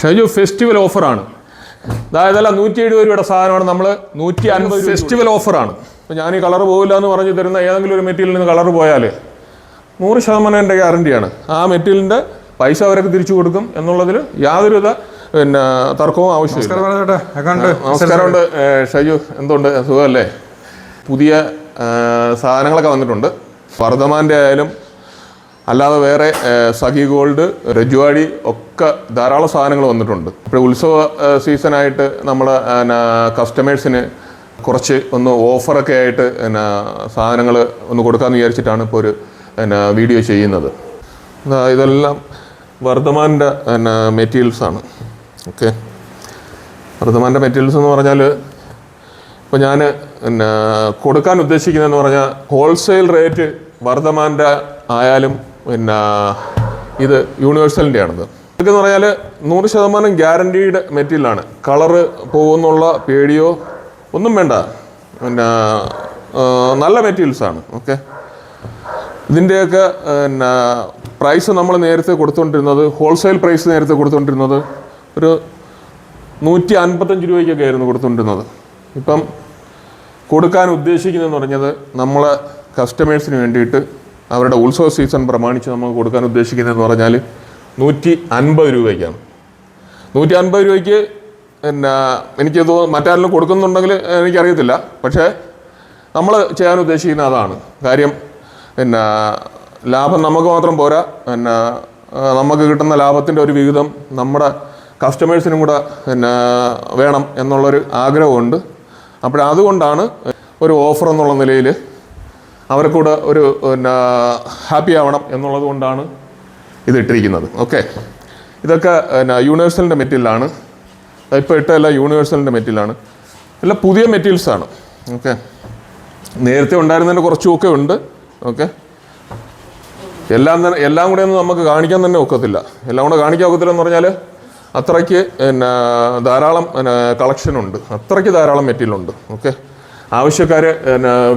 Shaiju festival ഓഫറാണ് അതായത് അല്ല നൂറ്റി എഴുപത് രൂപയുടെ സാധനമാണ് നമ്മൾ നൂറ്റി അൻപത് ഫെസ്റ്റിവൽ ഓഫറാണ് അപ്പോൾ ഞാൻ ഈ കളർ പോകില്ല എന്ന് പറഞ്ഞ് തരുന്ന ഏതെങ്കിലും ഒരു മെറ്റീരിയലിൽ നിന്ന് കളർ പോയാൽ നൂറ് ശതമാനം എന്റെ ഗ്യാരണ്ടിയാണ് ആ മെറ്റീരിയലിന്റെ പൈസ അവരൊക്കെ തിരിച്ചു കൊടുക്കും എന്നുള്ളതിൽ യാതൊരുവിധ പിന്നെ തർക്കവും ആവശ്യമില്ല. നമസ്കാരമുണ്ട്. ഷൈജു എന്തുണ്ട്? സുഖമല്ലേ? പുതിയ സാധനങ്ങളൊക്കെ വന്നിട്ടുണ്ട്. വർദ്ധമാന്റെ ആയാലും അല്ലാതെ വേറെ സഖി ഗോൾഡ് രജുവാടി ഒക്കെ ധാരാളം സാധനങ്ങൾ വന്നിട്ടുണ്ട്. ഇപ്പോൾ ഉത്സവ സീസണായിട്ട് നമ്മൾ കസ്റ്റമേഴ്സിന് കുറച്ച് ഒന്ന് ഓഫറൊക്കെ ആയിട്ട് പിന്നെ സാധനങ്ങൾ ഒന്ന് കൊടുക്കാമെന്ന് വിചാരിച്ചിട്ടാണ് ഇപ്പോൾ ഒരു പിന്നെ വീഡിയോ ചെയ്യുന്നത്. ഇതെല്ലാം വർദ്ധമാന്റെ പിന്നെ മെറ്റീരിയൽസാണ് ഓക്കെ. വർദ്ധമാന്റെ മെറ്റീരിയൽസ് എന്ന് പറഞ്ഞാൽ ഇപ്പോൾ ഞാൻ പിന്നെ കൊടുക്കാൻ ഉദ്ദേശിക്കുന്നതെന്ന് പറഞ്ഞാൽ ഹോൾസെയിൽ റേറ്റ് വർദ്ധമാന്റെ ആയാലും പിന്നെ ഇത് യൂണിവേഴ്സലിന്റെ ആണിത് ഇതൊക്കെന്ന് പറഞ്ഞാൽ നൂറ് ശതമാനം ഗ്യാരണ്ടീഡ് മെറ്റീരിയലാണ്. കളറ് പോകുന്നുള്ള പേടിയോ ഒന്നും വേണ്ട. പിന്നെ നല്ല മെറ്റീരിയൽസാണ്. ഓക്കെ? ഇതിന്റെയൊക്കെ പിന്നെ പ്രൈസ് നമ്മൾ നേരത്തെ കൊടുത്തുകൊണ്ടിരുന്നത് ഹോൾസെയിൽ പ്രൈസ് നേരത്തെ കൊടുത്തുകൊണ്ടിരുന്നത് ഒരു നൂറ്റി അൻപത്തഞ്ച് രൂപയ്ക്കൊക്കെ ആയിരുന്നു കൊടുത്തുകൊണ്ടിരുന്നത് ഇപ്പം കൊടുക്കാൻ ഉദ്ദേശിക്കുന്നതെന്ന് പറഞ്ഞത് നമ്മളെ കസ്റ്റമേഴ്സിന് വേണ്ടിയിട്ട് അവരുടെ ഉത്സവ സീസൺ പ്രമാണിച്ച് നമ്മൾ കൊടുക്കാൻ ഉദ്ദേശിക്കുന്നതെന്ന് പറഞ്ഞാൽ നൂറ്റി അൻപത് രൂപയ്ക്കാണ്. നൂറ്റി അൻപത് രൂപയ്ക്ക് പിന്നെ എനിക്ക് തോന്നുന്നു മറ്റാരെങ്കിലും കൊടുക്കുന്നുണ്ടെങ്കിൽ എനിക്കറിയത്തില്ല. പക്ഷേ നമ്മൾ ചെയ്യാൻ ഉദ്ദേശിക്കുന്ന അതാണ്. കാര്യം പിന്നെ ലാഭം നമുക്ക് മാത്രം പോരാ. പിന്നെ നമുക്ക് കിട്ടുന്ന ലാഭത്തിന്റെ ഒരു വിഹിതം നമ്മുടെ കസ്റ്റമേഴ്സിനും കൂടെ പിന്നെ വേണം എന്നുള്ളൊരു ആഗ്രഹമുണ്ട്. അപ്പോൾ അതുകൊണ്ടാണ് ഒരു ഓഫർ എന്നുള്ള നിലയിൽ അവർക്ക് കൂടെ ഒരു പിന്നെ ഹാപ്പി ആവണം എന്നുള്ളത് കൊണ്ടാണ് ഇത് ഇട്ടിരിക്കുന്നത് ഓക്കെ ഇതൊക്കെ പിന്നെ യൂണിവേഴ്സലിന്റെ മെറ്റീരിയലാണ് ഇപ്പോൾ ഇട്ട എല്ലാം യൂണിവേഴ്സലിന്റെ മെറ്റീരിയലാണ് എല്ലാം പുതിയ മെറ്റീരിയൽസാണ് ഓക്കെ നേരത്തെ ഉണ്ടായിരുന്നതിന്റെ കുറച്ചുമൊക്കെ ഉണ്ട്. ഓക്കെ എല്ലാം തന്നെ എല്ലാം കൂടെ ഒന്നും നമുക്ക് കാണിക്കാൻ തന്നെ ഒക്കത്തില്ല. എല്ലാം കൂടെ കാണിക്കാൻ ഒക്കത്തില്ല എന്ന് പറഞ്ഞാൽ അത്രയ്ക്ക് പിന്നെ ധാരാളം പിന്നെ കളക്ഷൻ ഉണ്ട്. അത്രയ്ക്ക് ധാരാളം മെറ്റീരിയൽ ഉണ്ട്. ഓക്കെ ആവശ്യക്കാർ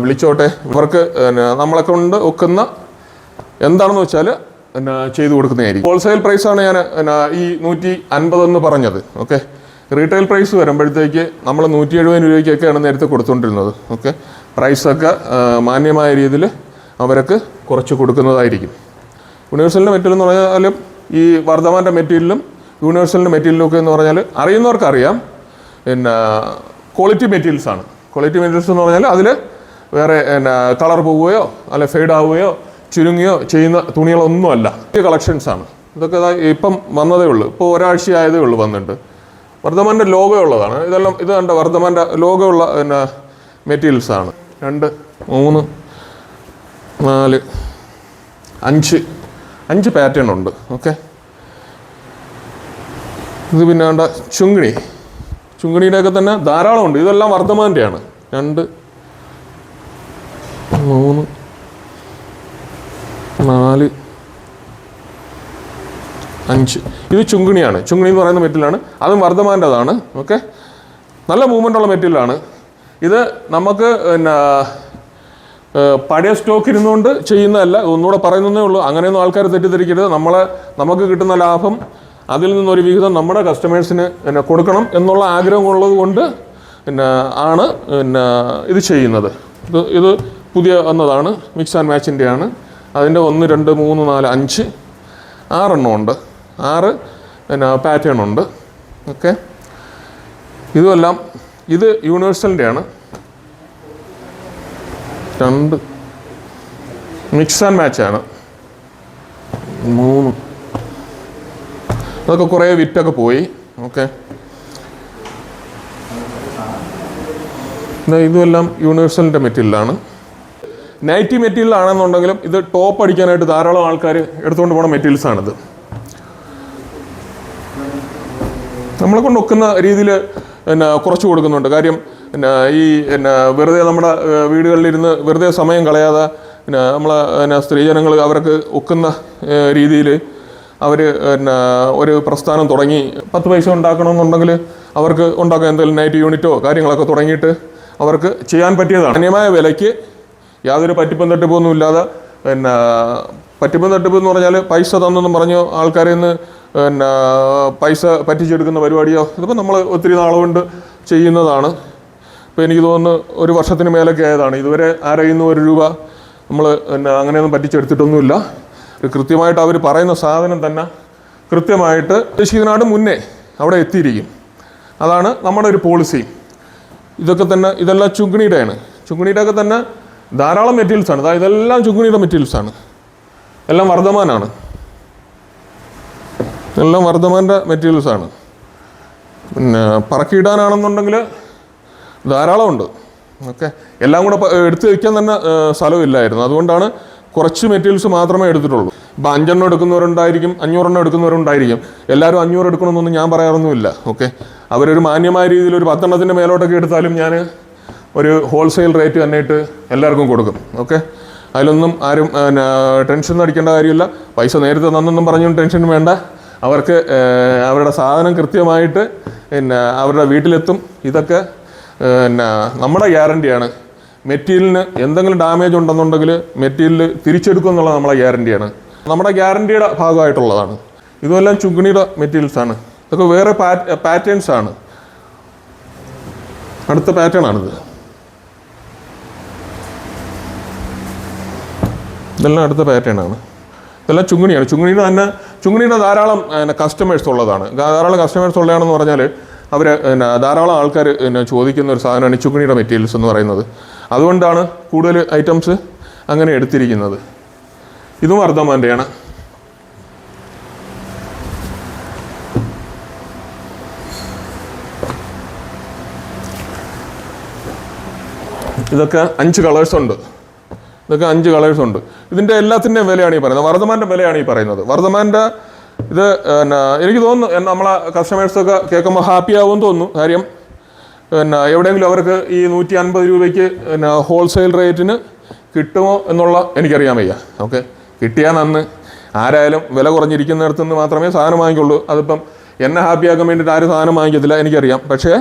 വിളിച്ചോട്ടെ. ഇവർക്ക് നമ്മളെ കൊണ്ട് ഒക്കുന്ന എന്താണെന്ന് വെച്ചാൽ പിന്നെ ചെയ്തു കൊടുക്കുന്നതായിരിക്കും. ഹോൾസെയിൽ പ്രൈസാണ് ഞാൻ പിന്നെ ഈ നൂറ്റി അൻപതെന്ന് പറഞ്ഞത്. ഓക്കെ റീറ്റെയിൽ പ്രൈസ് വരുമ്പോഴത്തേക്ക് നമ്മൾ നൂറ്റി എഴുപത് രൂപയ്ക്കൊക്കെയാണ് നേരത്തെ കൊടുത്തുകൊണ്ടിരുന്നത്. ഓക്കെ പ്രൈസൊക്കെ മാന്യമായ രീതിയിൽ അവർക്ക് കുറച്ച് കൊടുക്കുന്നതായിരിക്കും. യൂണിവേഴ്സലിന്റെ മെറ്റീരിയൽ എന്ന് പറഞ്ഞാലും ഈ വർദ്ധമാന്റെ മെറ്റീരിയലും യൂണിവേഴ്സലിന്റെ മെറ്റീരിയലും ഒക്കെ എന്ന് പറഞ്ഞാൽ അറിയുന്നവർക്കറിയാം. പിന്നെ ക്വാളിറ്റി മെറ്റീരിയൽസാണ് ക്വാളിറ്റി മെറ്റീരിയൽസ് എന്ന് പറഞ്ഞാൽ അതിൽ വേറെ എന്നാ കളർ പോവുകയോ അല്ലെ ഫെയ്ഡ് ആവുകയോ ചുരുങ്ങുകയോ ചെയ്യുന്ന തുണികളൊന്നുമല്ല കളക്ഷൻസ് ആണ്. ഇതൊക്കെ ഇപ്പം വന്നതേ ഉള്ളൂ. ഇപ്പോൾ ഒരാഴ്ചയായതേ ഉള്ളൂ വന്നിട്ട്. വർദ്ധമാന്റെ ലോഗോ ഉള്ളതാണ്. ഇതെല്ലാം ഇത് കണ്ട? വർദ്ധമാന്റെ ലോഗോ ഉള്ള പിന്നെ മെറ്റീരിയൽസ് ആണ്. രണ്ട് മൂന്ന് നാല് അഞ്ച് അഞ്ച് പാറ്റേൺ ഉണ്ട്. ഓക്കെ ഇത് പിന്നെ വേണ്ട ചുങ്കിണിയുടെയൊക്കെ തന്നെ ധാരാളം ഉണ്ട് ഇതെല്ലാം വർദ്ധമാന്റെയാണ് രണ്ട് മൂന്ന് നാല് അഞ്ച്. ഇത് ചുങ്കിണിയാണ്. ചുങ്കിണി എന്ന് പറയുന്ന മെറ്റീരിയലാണ് അതും വർദ്ധമാന്റെതാണ് ഓക്കെ? നല്ല മൂവ്മെന്റ് ഉള്ള മെറ്റീരിയലാണ് ഇത് നമുക്ക് പിന്നെ പഴയ സ്റ്റോക്ക് ഇരുന്നുകൊണ്ട് ചെയ്യുന്നതല്ല. ഒന്നുകൂടെ പറയുന്നതേ ഉള്ളൂ. അങ്ങനെയൊന്നും ആൾക്കാർ തെറ്റിദ്ധരിക്കരുത്. നമ്മളെ നമുക്ക് കിട്ടുന്ന ലാഭം അതിൽ നിന്നൊരു വിഹിതം നമ്മുടെ കസ്റ്റമേഴ്സിന് പിന്നെ കൊടുക്കണം എന്നുള്ള ആഗ്രഹമുള്ളത് കൊണ്ട് പിന്നെ ആണ് പിന്നെ ഇത് ചെയ്യുന്നത്. ഇത് ഇത് പുതിയ വന്നതാണ്. മിക്സ് ആൻഡ് മാച്ചിന്റെ ആണ് അതിന്റെ ഒന്ന് രണ്ട് മൂന്ന് നാല് അഞ്ച് ആറെണ്ണം ഉണ്ട്. ആറ് പിന്നെ പാറ്റേൺ ഉണ്ട്. ഓക്കെ. ഇതുമെല്ലാം ഇത് യൂണിവേഴ്സലിന്റെ ആണ് രണ്ട് മിക്സ് ആൻഡ് മാച്ചാണ് മൂന്ന്. അതൊക്കെ കുറേ വിറ്റൊക്കെ പോയി. ഓക്കെ. ഇതുമെല്ലാം യൂണിവേഴ്സലിന്റെ മെറ്റീരിയലാണ്. നൈറ്റി മെറ്റീരിയൽ ആണെന്നുണ്ടെങ്കിലും ഇത് ടോപ്പ് അടിക്കാനായിട്ട് ധാരാളം ആൾക്കാർ എടുത്തുകൊണ്ട് പോകുന്ന മെറ്റീരിയൽസ് ആണിത്. നമ്മളെ കൊണ്ട് ഒക്കുന്ന രീതിയിൽ പിന്നെ കുറച്ച് കൊടുക്കുന്നുണ്ട്. കാര്യം പിന്നെ ഈ പിന്നെ വെറുതെ നമ്മുടെ വീടുകളിലിരുന്ന് വെറുതെ സമയം കളയാതെ പിന്നെ നമ്മളെ പിന്നെ സ്ത്രീജനങ്ങൾ അവർക്ക് ഒക്കുന്ന രീതിയിൽ അവർ പിന്നെ ഒരു പ്രസ്ഥാനം തുടങ്ങി. പത്ത് പൈസ ഉണ്ടാക്കണമെന്നുണ്ടെങ്കിൽ അവർക്ക് ഉണ്ടാക്കാൻ എന്തെങ്കിലും നൈറ്റ് യൂണിറ്റോ കാര്യങ്ങളൊക്കെ തുടങ്ങിയിട്ട് അവർക്ക് ചെയ്യാൻ പറ്റിയതാണ്. അന്യമായ വിലയ്ക്ക് യാതൊരു പറ്റിപ്പും തട്ടിപ്പൊന്നും ഇല്ലാതെ പിന്നെ പറ്റിപ്പും തട്ടിപ്പ് എന്ന് പറഞ്ഞാൽ പൈസ തന്നെന്നും പറഞ്ഞ് ആൾക്കാരിൽ നിന്ന് പിന്നെ പൈസ പറ്റിച്ചെടുക്കുന്ന പരിപാടിയോ ഇതിപ്പോൾ നമ്മൾ ഒത്തിരി നാളുകൊണ്ട് ചെയ്യുന്നതാണ്. ഇപ്പോൾ എനിക്ക് തോന്നുന്നു ഒരു വർഷത്തിന് മേലൊക്കെ ആയതാണ്. ഇതുവരെ ആരെയും ഒരു രൂപ നമ്മൾ പിന്നെ അങ്ങനെയൊന്നും പറ്റിച്ചെടുത്തിട്ടൊന്നുമില്ല. കൃത്യമായിട്ട് അവർ പറയുന്ന സാധനം തന്നെ കൃത്യമായിട്ട് ശീതനാട് മുന്നേ അവിടെ എത്തിയിരിക്കും. അതാണ് നമ്മുടെ ഒരു പോളിസി ഇതൊക്കെ തന്നെ ഇതെല്ലാം ചുങ്കിണിയുടെയാണ് ചുങ്കിണിയുടെയൊക്കെ തന്നെ ധാരാളം മെറ്റീരിയൽസാണ് അതായത് ഇതെല്ലാം ചുങ്കിണിയുടെ മെറ്റീരിയൽസാണ് എല്ലാം വർദ്ധമാനാണ്. എല്ലാം വർദ്ധമാന്റെ മെറ്റീരിയൽസാണ് പിന്നെ പറക്കിയിടാനാണെന്നുണ്ടെങ്കിൽ ധാരാളമുണ്ട്. ഓക്കെ. എല്ലാം കൂടെ എടുത്തു വയ്ക്കാൻ തന്നെ സ്ഥലമില്ലായിരുന്നു. അതുകൊണ്ടാണ് കുറച്ച് മെറ്റീരിയൽസ് മാത്രമേ എടുത്തിട്ടുള്ളൂ. ഇപ്പം അഞ്ചെണ്ണം എടുക്കുന്നവരുണ്ടായിരിക്കും അഞ്ഞൂറെണ്ണം എടുക്കുന്നവരുണ്ടായിരിക്കും. എല്ലാവരും അഞ്ഞൂറ് എടുക്കണമെന്നൊന്നും ഞാൻ പറയാറൊന്നുമില്ല ഓക്കെ അവരൊരു മാന്യമായ രീതിയിൽ ഒരു പത്തെണ്ണത്തിന്റെ മേലോട്ടൊക്കെ എടുത്താലും ഞാൻ ഒരു ഹോൾസെയിൽ റേറ്റ് തന്നെ ഇട്ട് എല്ലാവർക്കും കൊടുക്കും ഓക്കെ അതിലൊന്നും ആരും ടെൻഷൻ അടിക്കേണ്ട കാര്യമില്ല. പൈസ നേരത്തെ തന്നെന്നും പറഞ്ഞും ടെൻഷൻ വേണ്ട. അവർക്ക് അവരുടെ സാധനം കൃത്യമായിട്ട് പിന്നെ അവരുടെ വീട്ടിലെത്തും. ഇതൊക്കെ പിന്നെ നമ്മുടെ ഗ്യാരണ്ടിയാണ് മെറ്റീരിയലിന് എന്തെങ്കിലും ഡാമേജ് ഉണ്ടെന്നുണ്ടെങ്കിൽ മെറ്റീരിയൽ തിരിച്ചെടുക്കും എന്നുള്ളത് നമ്മളെ ഗ്യാരണ്ടിയാണ്. നമ്മുടെ ഗ്യാരണ്ടിയുടെ ഭാഗമായിട്ടുള്ളതാണ്. ഇതുമെല്ലാം ചുങ്കിണിയുടെ മെറ്റീരിയൽസാണ് ഇതൊക്കെ വേറെ പാറ്റേൺസ് ആണ്. അടുത്ത പാറ്റേൺ ആണിത്. ഇതെല്ലാം അടുത്ത പാറ്റേൺ ആണ്. ഇതെല്ലാം ചുങ്ങിണിയാണ് ചുങ്ങിണിയുടെ തന്നെ ചുങ്ങിണിയുടെ ധാരാളം കസ്റ്റമേഴ്സ് ഉള്ളതാണ്. ധാരാളം കസ്റ്റമേഴ്സ് ഉള്ളതാണെന്ന് പറഞ്ഞാൽ അവർ ധാരാളം ആൾക്കാർ ചോദിക്കുന്ന ഒരു സാധനമാണ് ചുങ്ങിണിയുടെ മെറ്റീരിയൽസ് എന്ന് പറയുന്നത്. അതുകൊണ്ടാണ് കൂടുതൽ ഐറ്റംസ് അങ്ങനെ എടുത്തിരിക്കുന്നത്. ഇതും അർദ്ധമാന്റെയാണ് ഇതൊക്കെ അഞ്ച് കളേഴ്സ് ഉണ്ട്. ഇതൊക്കെ അഞ്ച് കളേഴ്സ് ഉണ്ട്. ഇതിന്റെ എല്ലാത്തിന്റെയും വിലയാണ് ഈ പറയുന്നത്. വർദ്ധമാന്റെ വിലയാണ് ഈ പറയുന്നത്. വർദ്ധമാന്റെ ഇത് എനിക്ക് തോന്നുന്നു നമ്മളെ കസ്റ്റമേഴ്സൊക്കെ കേൾക്കുമ്പോൾ ഹാപ്പി ആവുമെന്ന് തോന്നുന്നു. കാര്യം പിന്നെ എവിടെയെങ്കിലും അവർക്ക് ഈ നൂറ്റി അൻപത് രൂപയ്ക്ക് പിന്നെ ഹോൾസെയിൽ റേറ്റിന് കിട്ടുമോ എന്നുള്ള എനിക്കറിയാൻ വയ്യ. ഓക്കെ? കിട്ടിയാൽ നന്ന് ആരായാലും വില കുറഞ്ഞിരിക്കുന്നിടത്തു നിന്ന് മാത്രമേ സാധനം വാങ്ങിക്കുള്ളൂ. അതിപ്പം എന്നെ ഹാപ്പിയാക്കാൻ വേണ്ടിയിട്ട് ആരും സാധനം വാങ്ങിക്കത്തില്ല എനിക്കറിയാം. പക്ഷേ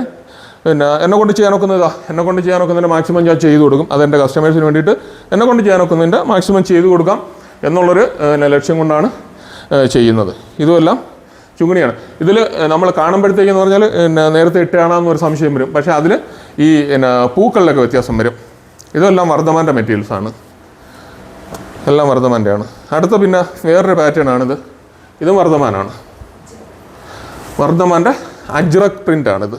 പിന്നെ എന്നെ കൊണ്ട് ചെയ്യാൻ ഒക്കുന്നതാ. എന്നെ കൊണ്ട് ചെയ്യാൻ ഒക്കുന്നതിന്റെ മാക്സിമം ഞാൻ ചെയ്തു കൊടുക്കും. അത് എന്റെ കസ്റ്റമേഴ്സിന് വേണ്ടിയിട്ട് എന്നെ കൊണ്ട് ചെയ്യാൻ ഒക്കുന്നതിന്റെ മാക്സിമം ചെയ്തു കൊടുക്കാം എന്നുള്ളൊരു ലക്ഷ്യം കൊണ്ടാണ് ചെയ്യുന്നത്. ഇതുമെല്ലാം ചുങ്ങിണിയാണ് ഇതിൽ നമ്മൾ കാണുമ്പോഴത്തേക്കെന്ന് പറഞ്ഞാൽ പിന്നെ നേരത്തെ ഇട്ടാണെന്നൊരു സംശയം വരും. പക്ഷേ അതിൽ ഈ പിന്നെ പൂക്കളിലൊക്കെ വ്യത്യാസം വരും. ഇതെല്ലാം വർദ്ധമാന്റെ മെറ്റീരിയൽസാണ് എല്ലാം വർദ്ധമാന്റെ ആണ്. അടുത്ത പിന്നെ വേറൊരു പാറ്റേൺ ആണിത് ഇതും. വർദ്ധമാനാണ്. വർദ്ധമാന്റെ അജ്രക് പ്രിന്റ് ആണിത്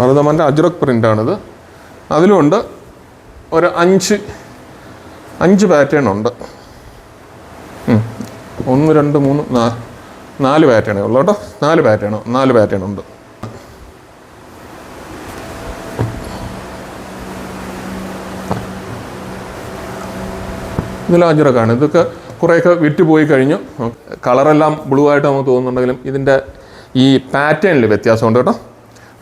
വർദ്ധമാന്റെ അജ്രക് പ്രിന്റ് ആണിത് അതിലുമുണ്ട് ഒരു അഞ്ച് അഞ്ച് പാറ്റേൺ ഉണ്ട്. ഒന്ന് രണ്ട് മൂന്ന് നാ- നാല് പാറ്റേണേ ഉള്ളൂ കേട്ടോ. നാല് പാറ്റേൺ നാല് പാറ്റേൺ ഉണ്ട്. ഇതിൽ അജറക്കാണ് ഇതൊക്കെ കുറേയൊക്കെ വിറ്റ് പോയി കഴിഞ്ഞു. കളറെല്ലാം ബ്ലൂ ആയിട്ട് നമുക്ക് തോന്നുന്നുണ്ടെങ്കിലും ഇതിന്റെ ഈ പാറ്റേണിൽ വ്യത്യാസമുണ്ട് കേട്ടോ.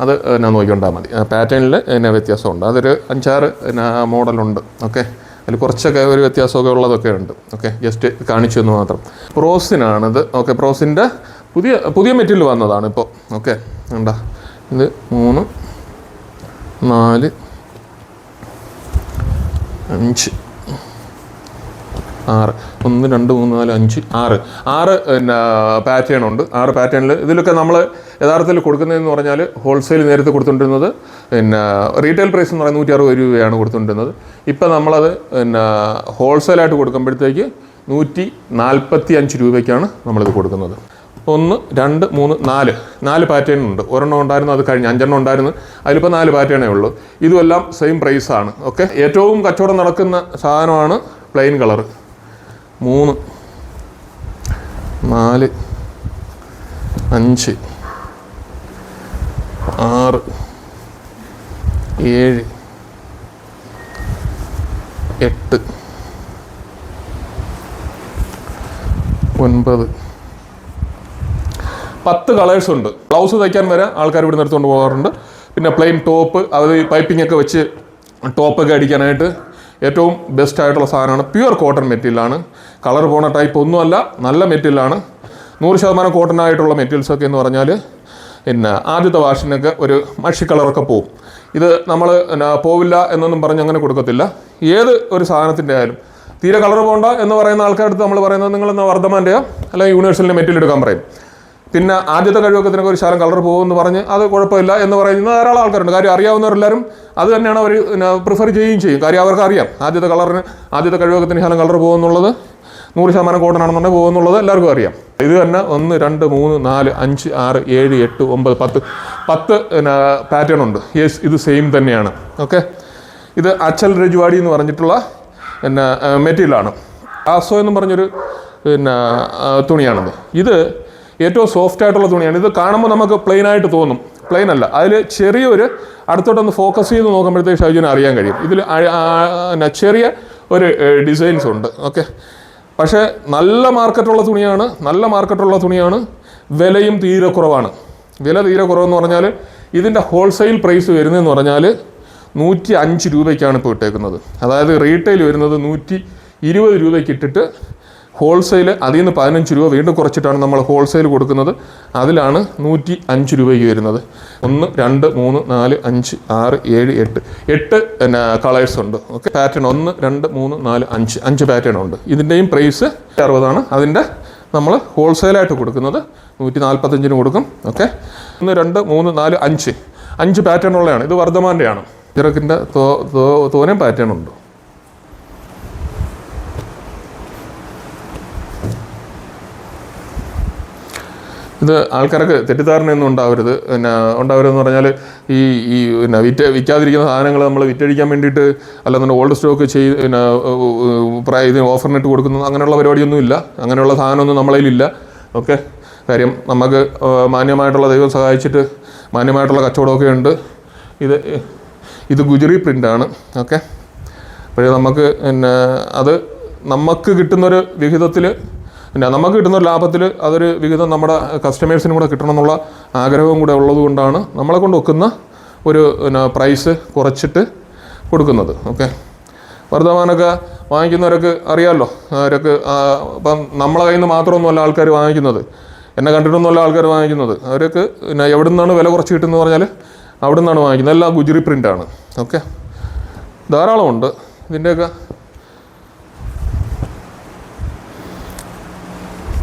അത് എന്നാ നോക്കിക്കൊണ്ടാൽ മതി. പാറ്റേണിൽ എന്നാ വ്യത്യാസമുണ്ട്. അതൊരു അഞ്ചാറ് മോഡലുണ്ട് ഓക്കെ. അതിൽ കുറച്ചൊക്കെ ഒരു വ്യത്യാസമൊക്കെ ഉള്ളതൊക്കെ ഉണ്ട്. ഓക്കെ ജസ്റ്റ് കാണിച്ചു എന്ന് മാത്രം. പ്രോസിനാണിത്. ഓക്കെ പ്രോസിന്റെ പുതിയ പുതിയ മെറ്റീരിയൽ വന്നതാണ് ഇപ്പോൾ ഓക്കെ ഉണ്ടാ ഇത് മൂന്ന് നാല് അഞ്ച് ആറ്. ഒന്ന് രണ്ട് മൂന്ന് നാല് അഞ്ച് ആറ്. ആറ് പിന്നെ പാറ്റേൺ ഉണ്ട്. ആറ് പാറ്റേണിൽ ഇതിലൊക്കെ നമ്മൾ യഥാർത്ഥത്തിൽ കൊടുക്കുന്നതെന്ന് പറഞ്ഞാൽ ഹോൾസെയിൽ നേരത്തെ കൊടുത്തുകൊണ്ടിരുന്നത് പിന്നെ റീറ്റെയിൽ പ്രൈസ് എന്ന് പറയുന്നത് നൂറ്റി അറുപത് രൂപയാണ് കൊടുത്തുകൊണ്ടിരുന്നത്. ഇപ്പം നമ്മളത് പിന്നെ ഹോൾസെയിലായിട്ട് കൊടുക്കുമ്പോഴത്തേക്ക് നൂറ്റി നാൽപ്പത്തി അഞ്ച് രൂപയ്ക്കാണ് നമ്മളിത് കൊടുക്കുന്നത്. ഒന്ന് രണ്ട് മൂന്ന് നാല്. നാല് പാറ്റേൺ ഉണ്ട്. ഒരെണ്ണം ഉണ്ടായിരുന്നു അത് കഴിഞ്ഞ് അഞ്ചെണ്ണം ഉണ്ടായിരുന്നു. അതിലിപ്പോൾ നാല് പാറ്റേണേ ഉള്ളൂ. ഇതുമെല്ലാം സെയിം പ്രൈസാണ് ഓക്കെ ഏറ്റവും കച്ചവടം നടക്കുന്ന സാധനമാണ് പ്ലെയിൻ കളർ മൂന്ന് നാല് അഞ്ച് ആറ് ഏഴ് എട്ട് ഒൻപത്. പത്ത് കളേഴ്സ് ഉണ്ട്. ബ്ലൗസ് തയ്ക്കാൻ വരെ ആൾക്കാർ ഇവിടെ നിന്ന് എടുത്തുകൊണ്ട് പോകാറുണ്ട്. പിന്നെ പ്ലെയിൻ ടോപ്പ് അത് പൈപ്പിംഗ് ഒക്കെ വെച്ച് ടോപ്പൊക്കെ അടിക്കാനായിട്ട് ഏറ്റവും ബെസ്റ്റ് ആയിട്ടുള്ള സാധനമാണ്. പ്യുവർ കോട്ടൺ മെറ്റീരിയലാണ് കളർ പോണ ടൈപ്പ് ഒന്നുമല്ല നല്ല മെറ്റീരിയലാണ് നൂറ് ശതമാനം കോട്ടൺ ആയിട്ടുള്ള മെറ്റീരിയൽസ് ഒക്കെ എന്ന് പറഞ്ഞാൽ പിന്നെ ആദ്യത്തെ വാഷിനൊക്കെ ഒരു മഷി കളറൊക്കെ പോവും. ഇത് നമ്മൾ പോവില്ല എന്നൊന്നും പറഞ്ഞ് അങ്ങനെ കൊടുക്കത്തില്ല. ഏത് ഒരു സാധനത്തിന്റെ ആയാലും. തീരെ കളർ പോകണ്ട എന്ന് പറയുന്ന ആൾക്കാരടുത്ത് നമ്മൾ പറയുന്നത് നിങ്ങൾ എന്നാൽ വർദ്ധമാന്റെയോ അല്ലെങ്കിൽ യൂണിവേഴ്സലിന്റെ മെറ്റീരിയൽ എടുക്കാൻ പറയും. പിന്നെ ആദ്യത്തെ കഴിവൊക്കെ തന്നെ ഒരു ശാലം കളർ പോകുമെന്ന് പറഞ്ഞ് അത് കുഴപ്പമില്ല എന്ന് പറയുന്ന ധാരാളം ആൾക്കാരുണ്ട്. കാര്യം അറിയാവുന്നവരെല്ലാവരും അത് തന്നെയാണ് അവർ പ്രിഫർ ചെയ്യുകയും ചെയ്യും. കാര്യം അവർക്ക് അറിയാം. ആദ്യത്തെ കളറിന് ആദ്യത്തെ കഴിവൊക്കത്തിന് ശാലം കളർ പോകുമെന്നുള്ളത് നൂറ് ശതമാനം കോട്ടനാണെന്നുണ്ടെങ്കിൽ പോകുമെന്നുള്ളത് എല്ലാവർക്കും അറിയാം. ഇത് തന്നെ ഒന്ന് രണ്ട് മൂന്ന് നാല് അഞ്ച് ആറ് ഏഴ് എട്ട് ഒമ്പത് പത്ത് പത്ത് പാറ്റേൺ ഉണ്ട്. യെസ് ഇത് സെയിം തന്നെയാണ്. ഓക്കെ ഇത് അച്ചൽ രജുവാടി എന്ന് പറഞ്ഞിട്ടുള്ള പിന്നെ മെറ്റീരിയലാണ് ആസോ എന്ന് പറഞ്ഞൊരു പിന്നെ തുണിയാണത്. ഇത് ഏറ്റവും സോഫ്റ്റ് ആയിട്ടുള്ള തുണിയാണ്. ഇത് കാണുമ്പോൾ നമുക്ക് പ്ലെയിൻ ആയിട്ട് തോന്നും. പ്ലെയിൻ അല്ല. അതിൽ ചെറിയൊരു അടുത്തോട്ടൊന്ന് ഫോക്കസ് ചെയ്ത് നോക്കുമ്പോഴത്തേക്ക് ഷൈജിന് അറിയാൻ കഴിയും. ഇതിൽ ചെറിയ ഒരു ഡിസൈൻസ് ഉണ്ട്. ഓക്കെ പക്ഷേ നല്ല മാർക്കറ്റുള്ള തുണിയാണ് നല്ല മാർക്കറ്റുള്ള തുണിയാണ് വിലയും തീരെ കുറവാണ്. വില തീരെ കുറവെന്ന് പറഞ്ഞാൽ ഇതിന്റെ ഹോൾസെയിൽ പ്രൈസ് വരുന്നതെന്ന് പറഞ്ഞാൽ നൂറ്റി അഞ്ച് രൂപയ്ക്കാണ് ഇപ്പോൾ ഇട്ടേക്കുന്നത്. അതായത് റീറ്റെയിൽ വരുന്നത് നൂറ്റി ഇരുപത് രൂപയ്ക്ക് ഇട്ടിട്ട് ഹോൾസെയിൽ അതിൽ നിന്ന് പതിനഞ്ച് രൂപ വീണ്ടും കുറച്ചിട്ടാണ് നമ്മൾ ഹോൾസെയിൽ കൊടുക്കുന്നത്. അതിലാണ് നൂറ്റി അഞ്ച് രൂപയ്ക്ക് വരുന്നത്. ഒന്ന് രണ്ട് മൂന്ന് നാല് അഞ്ച് ആറ് ഏഴ് എട്ട്. എട്ട് പിന്നെ കളേഴ്സ് ഉണ്ട്. ഓക്കെ പാറ്റേൺ ഒന്ന് രണ്ട് മൂന്ന് നാല് അഞ്ച്. അഞ്ച് പാറ്റേൺ ഉണ്ട്. ഇതിന്റെയും പ്രൈസ് അറുപതാണ് അതിന്റെ നമ്മൾ ഹോൾസെയിലായിട്ട് കൊടുക്കുന്നത് നൂറ്റി നാൽപ്പത്തഞ്ചിന് കൊടുക്കും. ഓക്കെ ഒന്ന് രണ്ട് മൂന്ന് നാല് അഞ്ച്. അഞ്ച് പാറ്റേൺ ഉള്ളതാണ്. ഇത് വർദ്ധമാന്റെയാണ് ഇറക്കിന്റെ തോ തോ- തോനെ പാറ്റേൺ ഉണ്ട്. ഇത് ആൾക്കാർക്ക് തെറ്റിദ്ധാരണയൊന്നും ഉണ്ടാവരുത്. പിന്നെ ഉണ്ടാവരുതെന്ന് പറഞ്ഞാൽ ഈ ഈ പിന്നെ വിറ്റ് വിൽക്കാതിരിക്കുന്ന സാധനങ്ങൾ നമ്മൾ വിറ്റഴിക്കാൻ വേണ്ടിയിട്ട് അല്ലെന്നുണ്ടെങ്കിൽ ഓൾഡ് സ്റ്റോക്ക് ചെയ്ത് പിന്നെ പ്രായ ഇതിന് ഓഫറിനിട്ട് കൊടുക്കുന്നു അങ്ങനെയുള്ള പരിപാടിയൊന്നും ഇല്ല. അങ്ങനെയുള്ള സാധനമൊന്നും നമ്മളതിലില്ല ഓക്കെ? കാര്യം നമുക്ക് മാന്യമായിട്ടുള്ള ദൈവം സഹായിച്ചിട്ട് മാന്യമായിട്ടുള്ള കച്ചവടമൊക്കെ ഉണ്ട്. ഇത് ഇത് ഗുജറി പ്രിന്റാണ് ഓക്കെ? അപ്പോഴേ നമുക്ക് പിന്നെ അത് നമുക്ക് കിട്ടുന്നൊരു വിഹിതത്തിൽ പിന്നെ നമുക്ക് കിട്ടുന്ന ഒരു ലാഭത്തിൽ അതൊരു വിഹിതം നമ്മുടെ കസ്റ്റമേഴ്സിനും കൂടെ കിട്ടണമെന്നുള്ള ആഗ്രഹവും കൂടെ ഉള്ളതുകൊണ്ടാണ് നമ്മളെ കൊണ്ട് ഒക്കുന്ന ഒരു പിന്നെ പ്രൈസ് കുറച്ചിട്ട് കൊടുക്കുന്നത്. ഓക്കെ വർദ്ധമാനമൊക്കെ വാങ്ങിക്കുന്നവരൊക്കെ അറിയാമല്ലോ അവരൊക്കെ ഇപ്പം നമ്മളെ കയ്യിൽ നിന്ന് മാത്രമൊന്നുമല്ല ആൾക്കാർ വാങ്ങിക്കുന്നത്. എന്നെ കണ്ടിട്ടൊന്നുമല്ല ആൾക്കാർ വാങ്ങിക്കുന്നത്. അവരൊക്കെ പിന്നെ എവിടെ നിന്നാണ് വില കുറച്ച് കിട്ടുന്നത് പറഞ്ഞാൽ അവിടെ നിന്നാണ് വാങ്ങിക്കുന്നത്. എല്ലാം ഗുജറി പ്രിന്റാണ് ഓക്കെ ധാരാളമുണ്ട്. ഇതിന്റെയൊക്കെ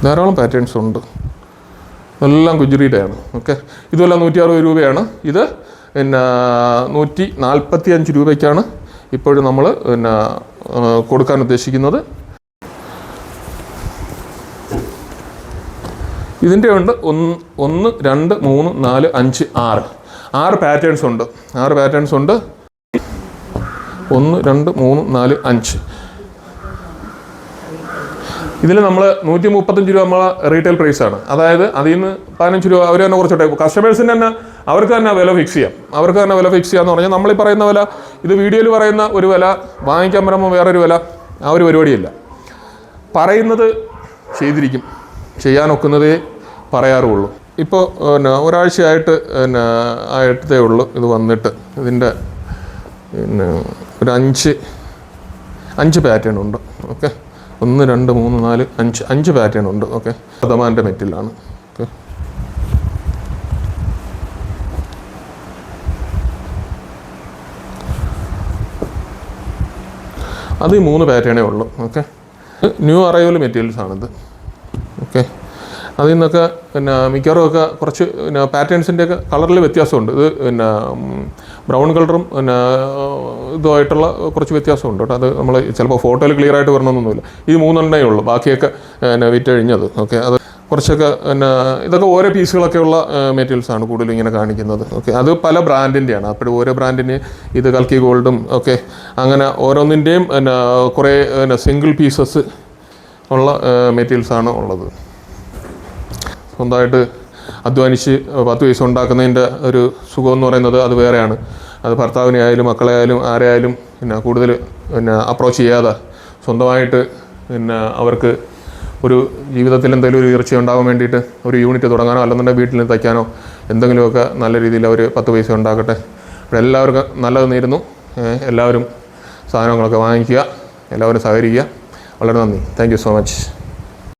ധാരാളം പാറ്റേൺസ് ഉണ്ട്. എല്ലാം ഗുജറിയുടെയാണ് ഓക്കെ ഇതുമെല്ലാം നൂറ്റി അറുപത് രൂപയാണ്. ഇത് പിന്നെ നൂറ്റി നാൽപ്പത്തി അഞ്ച് രൂപയ്ക്കാണ് ഇപ്പോഴും നമ്മൾ പിന്നെ കൊടുക്കാൻ ഉദ്ദേശിക്കുന്നത്. ഇതിന്റെ ഉണ്ട് ഒന്ന് ഒന്ന് രണ്ട് മൂന്ന് നാല് അഞ്ച് ആറ്. ആറ് പാറ്റേൺസ് ഉണ്ട്. ആറ് പാറ്റേൺസ് ഉണ്ട്. ഒന്ന് രണ്ട് മൂന്ന് നാല് അഞ്ച്. ഇതിൽ നമ്മൾ നൂറ്റി മുപ്പത്തഞ്ച് രൂപ നമ്മളെ റീറ്റെയിൽ പ്രൈസ് ആണ്. അതായത് അതിൽ നിന്ന് പതിനഞ്ച് രൂപ അവർ തന്നെ കുറച്ചോട്ടെ കസ്റ്റമേഴ്സിന് തന്നെ അവർക്ക് തന്നെ വില ഫിക്സ് ചെയ്യാം. അവർക്ക് തന്നെ വില ഫിക്സ് ചെയ്യാന്ന് പറഞ്ഞാൽ നമ്മൾ ഈ പറയുന്ന വില ഇത് വീഡിയോയിൽ പറയുന്ന ഒരു വില വാങ്ങിക്കാൻ വരുമ്പോൾ വേറൊരു വില ആ ഒരു പരിപാടിയില്ല. പറയുന്നത് ചെയ്തിരിക്കും. ചെയ്യാനൊക്കുന്നതേ പറയാറുള്ളൂ. ഇപ്പോൾ പിന്നെ ഒരാഴ്ചയായിട്ട് പിന്നെ ആയിട്ടേ ഉള്ളൂ ഇത് വന്നിട്ട്. ഇതിന്റെ പിന്നെ ഒരു അഞ്ച് അഞ്ച് പാറ്റേൺ ഉണ്ട്. ഓക്കെ? ഒന്ന് രണ്ട് മൂന്ന് നാല് അഞ്ച് അഞ്ച് പാറ്റേൺ ഉണ്ട്. ഓക്കെ ശതമാന്റെ മെറ്റിലാണ് ഓക്കെ അത് ഈ മൂന്ന് പാറ്റേണേ ഉള്ളൂ. ഓക്കെ ന്യൂ അറൈവൽ മെറ്റീരിയൽസ് ആണിത്. ഓക്കെ അതിൽ നിന്നൊക്കെ പിന്നെ മിക്കവാറും ഒക്കെ കുറച്ച് പിന്നെ പാറ്റേൺസിന്റെ ഒക്കെ കളറിൽ വ്യത്യാസമുണ്ട്. ഇത് പിന്നെ ബ്രൗൺ കളറും പിന്നെ ഇതുമായിട്ടുള്ള കുറച്ച് വ്യത്യാസമുണ്ട് കേട്ടോ. അത് നമ്മൾ ചിലപ്പോൾ ഫോട്ടോയിൽ ക്ലിയർ ആയിട്ട് വരണമെന്നൊന്നുമില്ല. ഈ മൂന്നെണ്ണേ ഉള്ളൂ. ബാക്കിയൊക്കെ പിന്നെ വിറ്റഴിഞ്ഞത്. ഓക്കെ അത് കുറച്ചൊക്കെ പിന്നെ ഇതൊക്കെ ഓരോ പീസുകളൊക്കെ ഉള്ള മെറ്റീരിയൽസ് ആണ് കൂടുതൽ ഇങ്ങനെ കാണിക്കുന്നത്. ഓക്കെ അത് പല ബ്രാൻഡിന്റെയാണ്. അപ്പോഴും ഓരോ ബ്രാൻഡിന് ഇത് കൽക്കി ഗോൾഡും ഒക്കെ അങ്ങനെ ഓരോന്നിന്റെയും പിന്നെ കുറേ പിന്നെ സിംഗിൾ പീസസ് ഉള്ള മെറ്റീരിയൽസാണ് ഉള്ളത്. സ്വന്തമായിട്ട് അധ്വാനിച്ച് പത്ത് പൈസ ഉണ്ടാക്കുന്നതിന്റെ ഒരു സുഖം എന്ന് പറയുന്നത് അത് വേറെയാണ്. അത് ഭർത്താവിനെ ആയാലും മക്കളെ ആയാലും ആരെയായാലും പിന്നെ കൂടുതൽ പിന്നെ അപ്രോച്ച് ചെയ്യാതെ സ്വന്തമായിട്ട് പിന്നെ അവർക്ക് ഒരു ജീവിതത്തിൽ എന്തെങ്കിലും ഒരു ഉയർച്ച ഉണ്ടാകാൻ വേണ്ടിയിട്ട് ഒരു യൂണിറ്റ് തുടങ്ങാനോ അല്ലെന്നുണ്ടെങ്കിൽ വീട്ടിൽ തയ്ക്കാനോ എന്തെങ്കിലുമൊക്കെ നല്ല രീതിയിൽ അവർ പത്ത് പൈസ ഉണ്ടാക്കട്ടെ. അപ്പോൾ എല്ലാവർക്കും നല്ലത് നേരുന്നു. എല്ലാവരും സാധനങ്ങളൊക്കെ വാങ്ങിക്കുക എല്ലാവരും സഹകരിക്കുക. വളരെ നന്ദി. Thank so much